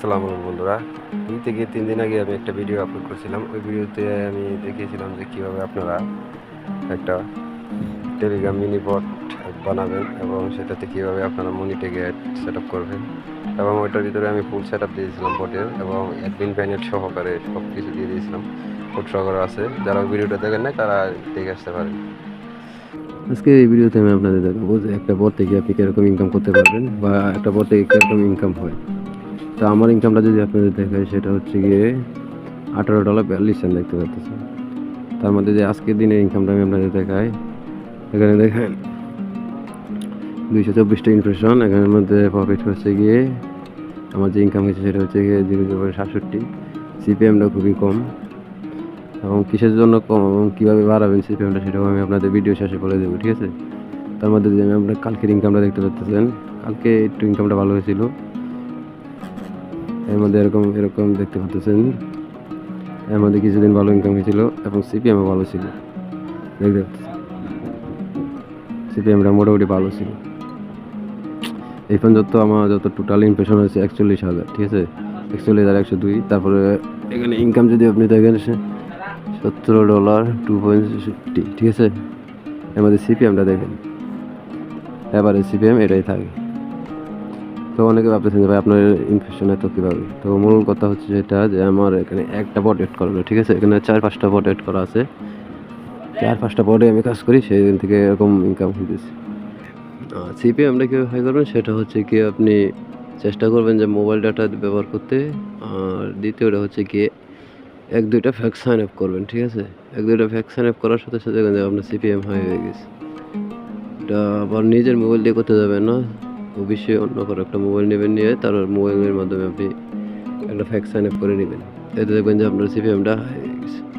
আসসালামু আলাইকুম বন্ধুরা। দুই থেকে তিন দিন আগে আমি একটা ভিডিও আপলোড করেছিলাম। ওই ভিডিওতে আমি দেখিয়েছিলাম যে কীভাবে আপনারা একটা টেলিগ্রাম মিনি বট বানাবেন এবং সেটাতে কীভাবে আপনারা মনিটে গেট সেট আপ করবেন এবং ওইটার ভিতরে আমি ফুল সেট আপ দিয়েছিলাম বটের এবং অ্যাডমিন প্যানেট সহকারে সব কিছু দিয়ে দিয়েছিলাম। ফুড সহকারে আছে। যারা ভিডিওটা দেখেন না তারা দেখে আসতে পারেন। আজকে এই ভিডিওতে আমি আপনাদের দেখাবো যে একটা বট থেকে আপনি কীরকম ইনকাম করতে পারবেন বা একটা বট থেকে কীরকম ইনকাম হয়। তো আমার ইনকামটা যদি আপনাদের দেখায় সেটা হচ্ছে গিয়ে আঠারো ডলার বিয়াল্লিশ সেন্ট দেখতে পাচ্ছেন তার মধ্যে যে আজকের দিনের ইনকামটা আমি আপনাদের দেখাই, এখানে দেখেন দুইশো চব্বিশটা ইনফ্রেশন এখানের মধ্যে প্রফিট হচ্ছে গিয়ে, আমার যে ইনকাম হয়েছে সেটা হচ্ছে গিয়ে জিরো জিরো সাতষট্টি সিপিএমটা খুবই কম। এবং কিসের জন্য কম এবং কীভাবে বাড়াবেন সিপিএমটা সেটাও আমি আপনাদের ভিডিও শেষে বলে দেবো, ঠিক আছে? তার মধ্যে যদি আমি আপনার কালকের ইনকামটা দেখতে পাচ্ছেন কালকে একটু ইনকামটা ভালো হয়েছিল। এর মধ্যে এরকম এরকম দেখতে পাচ্ছেন এর মধ্যে কিছুদিন ভালো ইনকাম হয়েছিল এবং সিপিএমও ভালো ছিল। দেখতে পাচ্ছেন সিপিএমটা মোটামুটি ভালো ছিল। এই পর্যন্ত আমার যত টোটাল ইমপ্রেশন হয়েছে একচল্লিশ হাজার, ঠিক আছে? একচল্লিশ হাজার একশো দুই, তারপরে এখানে ইনকাম যদি আপনি দেখেন, সে- সতেরো ডলার টু পয়েন্ট ফিফটি ঠিক আছে? এর মধ্যে সিপিএমটা দেখেন। এবারে সিপিএম এটাই থাকে। তো অনেকে ভাবতেছেন যে ভাই আপনার ইনফেকশন এত কীভাবে? তো মূল কথা হচ্ছে যেটা যে আমার এখানে একটা বট এড করা ঠিক আছে? এখানে চার পাঁচটা বট এড করা আছে। চার পাঁচটা বটে আমি কাজ করি সেই দিন থেকে এরকম ইনকাম হইতেছে। সিপিএমটা কীভাবে হাই করবেন? সেটা হচ্ছে কি আপনি চেষ্টা করবেন যে মোবাইল ডাটা ব্যবহার করতে। আর দ্বিতীয়টা হচ্ছে কি, এক, দুইটা ফ্যাক্স সাইন আপ করবেন, ঠিক আছে? এক, দুইটা ফ্যাক্স সাইন আপ করার সাথে সাথে আপনার সিপিএম হাই হয়ে গেছে। এটা আবার নিজের মোবাইল দিয়ে করতে যাবেন না। অবশ্যই অন্য কোনো একটা মোবাইল নেবেন নিয়ে তার মোবাইলের মাধ্যমে আপনি একটা ফ্যাক্স সাইন আপ করে নেবেন। এতে দেখবেন যে আপনার সিপিএমটা হাই গেছে।